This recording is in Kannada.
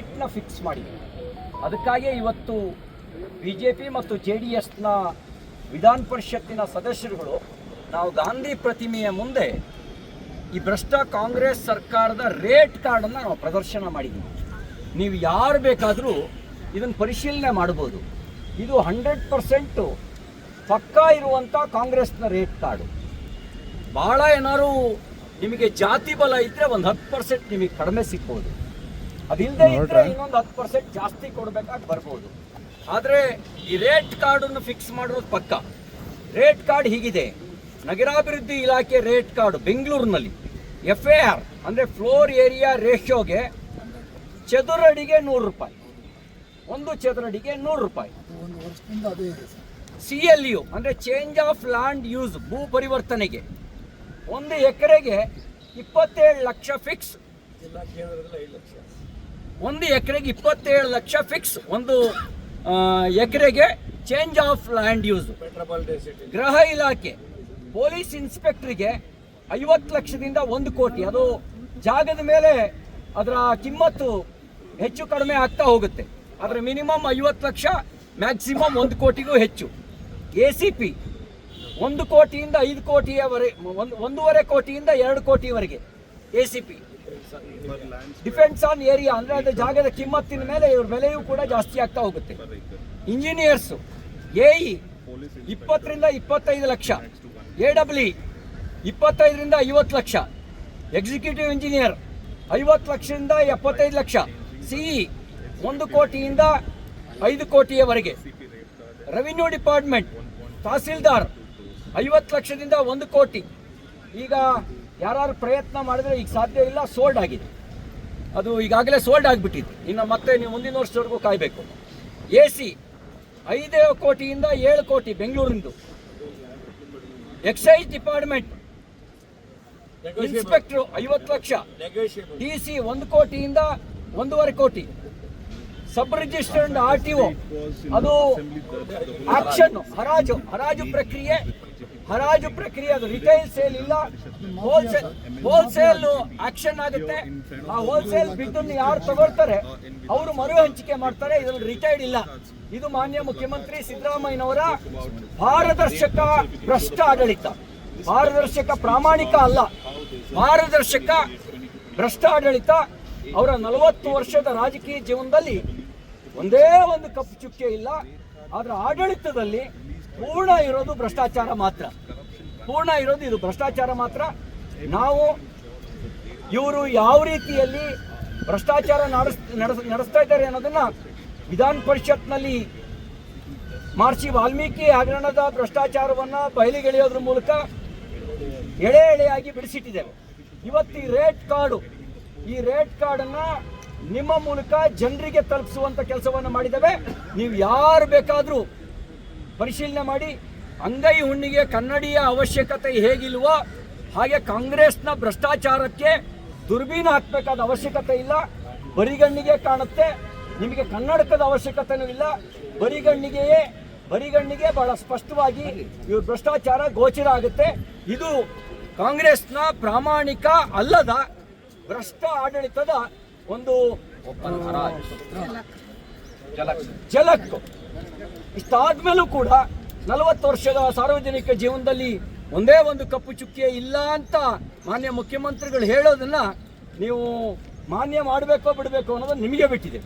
ರೇಟ್ನ ಫಿಕ್ಸ್ ಮಾಡಿದೆ ಅದಕ್ಕಾಗಿಯೇ ಇವತ್ತು ಬಿ ಜೆ ಪಿ ಮತ್ತು ಜೆ ಡಿ ಎಸ್ನ ವಿಧಾನ ಪರಿಷತ್ತಿನ ಸದಸ್ಯರುಗಳು, ನಾವು ಗಾಂಧಿ ಪ್ರತಿಮೆಯ ಮುಂದೆ ಈ ಭ್ರಷ್ಟ ಕಾಂಗ್ರೆಸ್ ಸರ್ಕಾರದ ರೇಟ್ ಕಾರ್ಡನ್ನು ನಾವು ಪ್ರದರ್ಶನ ಮಾಡಿದ್ದೀವಿ ನೀವು ಯಾರು ಬೇಕಾದರೂ ಇದನ್ನು ಪರಿಶೀಲನೆ ಮಾಡ್ಬೋದು. ಇದು ಹಂಡ್ರೆಡ್ ಪರ್ಸೆಂಟು ಪಕ್ಕಾ ಇರುವಂಥ ಕಾಂಗ್ರೆಸ್ನ ರೇಟ್ ಕಾರ್ಡು. ಭಾಳ ಏನಾದ್ರು ನಿಮಗೆ ಜಾತಿ ಬಲ ಇದ್ದರೆ ಒಂದು ಹತ್ತು ಪರ್ಸೆಂಟ್ ನಿಮಗೆ ಕಡಿಮೆ ಸಿಗ್ಬೋದು. ಅದಿಲ್ಲದೆ ಇದ್ರೆ ಇನ್ನೊಂದು ಹತ್ತು ಪರ್ಸೆಂಟ್ ಜಾಸ್ತಿ ಕೊಡಬೇಕಾಗಿ ಬರ್ಬೋದು. ಆದರೆ ಈ ರೇಟ್ ಕಾರ್ಡನ್ನು ಫಿಕ್ಸ್ ಮಾಡೋದು ಪಕ್ಕ. ರೇಟ್ ಕಾರ್ಡ್ ಹೀಗಿದೆ. ನಗರಾಭಿವೃದ್ಧಿ ಇಲಾಖೆ ರೇಟ್ ಕಾರ್ಡ್ ಬೆಂಗಳೂರಿನಲ್ಲಿ. ಎಫ್ ಎ ಆರ್ ಅಂದರೆ ಫ್ಲೋರ್ ಏರಿಯಾ ರೇಷಿಯೋಗೆ ಚದುರಡಿಗೆ ನೂರು ರೂಪಾಯಿ. ಒಂದು ಚದುರಡಿಗೆ ನೂರು ರೂಪಾಯಿ. ಒಂದು ವರ್ಷದಿಂದ ಅದೇ ಇದೆ ಸರ್ ಸಿ ಎಲ್ ಯು ಅಂದರೆ ಚೇಂಜ್ ಆಫ್ ಲ್ಯಾಂಡ್ ಯೂಸ್ ಭೂ ಪರಿವರ್ತನೆಗೆ. ಒಂದು ಎಕರೆಗೆ ಇಪ್ಪತ್ತೇಳು ಲಕ್ಷ ಫಿಕ್ಸ್ ಜಿಲ್ಲಾ ಕೇಂದ್ರದಲ್ಲಿ ಐದು ಲಕ್ಷ. ಒಂದು ಎಕರೆಗೆ ಇಪ್ಪತ್ತೇಳು ಲಕ್ಷ ಫಿಕ್ಸ್ ಒಂದು ಎಕರೆಗೆ ಚೇಂಜ್ ಆಫ್ ಲ್ಯಾಂಡ್ ಯೂಸ್ ಗೃಹ ಇಲಾಖೆ ಪೊಲೀಸ್ ಇನ್ಸ್ಪೆಕ್ಟ್ರಿಗೆ ಐವತ್ತು ಲಕ್ಷದಿಂದ ಒಂದು ಕೋಟಿ. ಅದು ಜಾಗದ ಮೇಲೆ ಅದರ ಕಿಮ್ಮತ್ತು ಹೆಚ್ಚು ಕಡಿಮೆ ಆಗ್ತಾ ಹೋಗುತ್ತೆ. ಅದರ ಮಿನಿಮಮ್ ಐವತ್ತು ಲಕ್ಷ ಮ್ಯಾಕ್ಸಿಮಮ್ ಒಂದು ಕೋಟಿಗೂ ಹೆಚ್ಚು. ಎ ಸಿ ಪಿ ಒಂದು ಕೋಟಿಯಿಂದ ಐದು ಕೋಟಿಯವರೆ ಒಂದು ಒಂದೂವರೆ ಕೋಟಿಯಿಂದ ಎರಡು ಕೋಟಿವರೆಗೆ. A C P depends on area ಅಂದರೆ ಅದು ಜಾಗದ ಕಿಮ್ಮತ್ತಿನ ಮೇಲೆ ಇವ್ರ ಬೆಲೆಯೂ ಕೂಡ ಜಾಸ್ತಿ ಆಗ್ತಾ ಹೋಗುತ್ತೆ. ಇಂಜಿನಿಯರ್ಸು ಎ ಇ ಇಪ್ಪತ್ತರಿಂದ ಇಪ್ಪತ್ತೈದು ಲಕ್ಷ. ಎ ಡಬ್ಲ್ಯೂ ಇಪ್ಪತ್ತೈದರಿಂದ ಐವತ್ತು ಲಕ್ಷ. ಎಕ್ಸಿಕ್ಯೂಟಿವ್ ಇಂಜಿನಿಯರ್ ಐವತ್ತು ಲಕ್ಷದಿಂದ ಎಪ್ಪತ್ತೈದು ಲಕ್ಷ. ಸಿಇ ಒಂದು ಕೋಟಿಯಿಂದ ಐದು ಕೋಟಿಯವರೆಗೆ. ರೆವಿನ್ಯೂ ಡಿಪಾರ್ಟ್ಮೆಂಟ್ ತಹಸೀಲ್ದಾರ್, ಐವತ್ತು ಲಕ್ಷದಿಂದ ಒಂದು ಕೋಟಿ. ಈಗ ಯಾರು ಪ್ರಯತ್ನ ಮಾಡಿದ್ರೆ ಈಗ ಸಾಧ್ಯ ಇಲ್ಲ ಸೋಲ್ಡ್ ಆಗಿದೆ. ಅದು ಈಗಾಗಲೇ ಸೋಲ್ಡ್ ಆಗಿಬಿಟ್ಟಿದೆ. ಇನ್ನು ಮತ್ತೆ ನೀವು ಮುಂದಿನ ವರ್ಷದವರೆಗೂ ಕಾಯಬೇಕು. ಎ ಸಿ ಐದೇ ಕೋಟಿಯಿಂದ ಏಳು ಕೋಟಿ ಬೆಂಗಳೂರಿಂದು. ಎಕ್ಸೈಸ್ ಡಿಪಾರ್ಟ್ಮೆಂಟ್ ಇನ್ಸ್ಪೆಕ್ಟ್ರು ಐವತ್ತು ಲಕ್ಷ. ಡಿ ಸಿ ಒಂದು ಕೋಟಿಯಿಂದ ಒಂದೂವರೆ ಕೋಟಿ. Sub registered R T O ಅದು ಆಕ್ಷನ್ ಹರಾಜು ಹರಾಜು ಪ್ರಕ್ರಿಯೆ. ಹರಾಜು ಪ್ರಕ್ರಿಯೆ ಅದು ರಿಟೈಲ್ ಸೇಲ್ ಇಲ್ಲ. ಹೋಲ್ಸೇಲ್ ಹೋಲ್ಸೇಲ್ ಆಕ್ಷನ್ ಆಗುತ್ತೆ. ಆ ಹೋಲ್ಸೇಲ್ ಬಿದ್ದನ್ನು ಯಾರು ತಗೊಳ್ತಾರೆ? ಅವರು ಮರು ಹಂಚಿಕೆ ಮಾಡ್ತಾರೆ. ಇದರಲ್ಲಿ ರಿಟೈರ್ಡ್ ಇಲ್ಲ. ಇದು ಮಾನ್ಯ ಮುಖ್ಯಮಂತ್ರಿ ಸಿದ್ದರಾಮಯ್ಯನವರ ಪಾರದರ್ಶಕ ಭ್ರಷ್ಟ ಆಡಳಿತ. ಪಾರದರ್ಶಕ ಪ್ರಾಮಾಣಿಕ ಅಲ್ಲ. ಪಾರದರ್ಶಕ ಭ್ರಷ್ಟ ಆಡಳಿತ. ಅವರ ನಲವತ್ತು ವರ್ಷದ ರಾಜಕೀಯ ಜೀವನದಲ್ಲಿ ಒಂದೇ ಒಂದು ಕಪ್ಪು ಚುಕ್ಕೆ ಇಲ್ಲ. ಅದರ ಆಡಳಿತದಲ್ಲಿ ಪೂರ್ಣ ಇರೋದು ಭ್ರಷ್ಟಾಚಾರ ಮಾತ್ರ. ಪೂರ್ಣ ಇರೋದು ಇದು ಭ್ರಷ್ಟಾಚಾರ ಮಾತ್ರ. ನಾವು ಇವರು ಯಾವ ರೀತಿಯಲ್ಲಿ ಭ್ರಷ್ಟಾಚಾರ ನಡೆಸ್ ನಡೆಸ್, ನಡೆಸ್ತಾ ಇದ್ದಾರೆ ಅನ್ನೋದನ್ನ ವಿಧಾನ ಪರಿಷತ್ನಲ್ಲಿ ಮಾರ್ಚಿ ವಾಲ್ಮೀಕಿ ಹಗರಣದ ಭ್ರಷ್ಟಾಚಾರವನ್ನ ಬಯಲಿಗೆಳೆಯೋದ್ರ ಮೂಲಕ ಎಳೆ ಎಳೆಯಾಗಿ ಬಿಡಿಸಿಟ್ಟಿದ್ದೇವೆ. ಇವತ್ತು ಈ ರೇಟ್ ಕಾರ್ಡು, ಈ ರೇಟ್ ಕಾರ್ಡನ್ನ ನಿಮ್ಮ ಮೂಲಕ ಜನರಿಗೆ ತಲುಪಿಸುವಂತ ಕೆಲಸವನ್ನು ಮಾಡಿದ್ದೇವೆ. ನೀವು ಯಾರು ಬೇಕಾದರೂ ಪರಿಶೀಲನೆ ಮಾಡಿ, ಅಂಗೈ ಹುಣ್ಣಿಗೆ ಕನ್ನಡಿಯ ಅವಶ್ಯಕತೆ ಹೇಗಿಲ್ವೋ ಹಾಗೆ ಕಾಂಗ್ರೆಸ್ನ ಭ್ರಷ್ಟಾಚಾರಕ್ಕೆ ದುರ್ಬೀನ ಹಾಕಬೇಕಾದ ಅವಶ್ಯಕತೆ ಇಲ್ಲ. ಬರಿಗಣ್ಣಿಗೆ ಕಾಣುತ್ತೆ, ನಿಮಗೆ ಕನ್ನಡಕದ ಅವಶ್ಯಕತೆನೂ ಇಲ್ಲ. ಬರಿಗಣ್ಣಿಗೆಯೇ ಬರಿಗಣ್ಣಿಗೆ ಬಹಳ ಸ್ಪಷ್ಟವಾಗಿ ಇವ್ರ ಭ್ರಷ್ಟಾಚಾರ ಗೋಚರ ಆಗುತ್ತೆ. ಇದು ಕಾಂಗ್ರೆಸ್ನ ಪ್ರಾಮಾಣಿಕ ಅಲ್ಲದ ಭ್ರಷ್ಟ ಆಡಳಿತದ ಒಂದು ಜಲಕ್ ಇಷ್ಟಾದ್ಮೇಲೂ ಕೂಡ ನಲವತ್ತು ವರ್ಷದ ಸಾರ್ವಜನಿಕ ಜೀವನದಲ್ಲಿ ಒಂದೇ ಒಂದು ಕಪ್ಪು ಚುಕ್ಕಿ ಇಲ್ಲ ಅಂತ ಮಾನ್ಯ ಮುಖ್ಯಮಂತ್ರಿಗಳು ಹೇಳೋದನ್ನ ನೀವು ಮಾನ್ಯ ಮಾಡಬೇಕೋ ಬಿಡಬೇಕು ಅನ್ನೋದು ನಿಮಗೆ ಬಿಟ್ಟಿದೆ.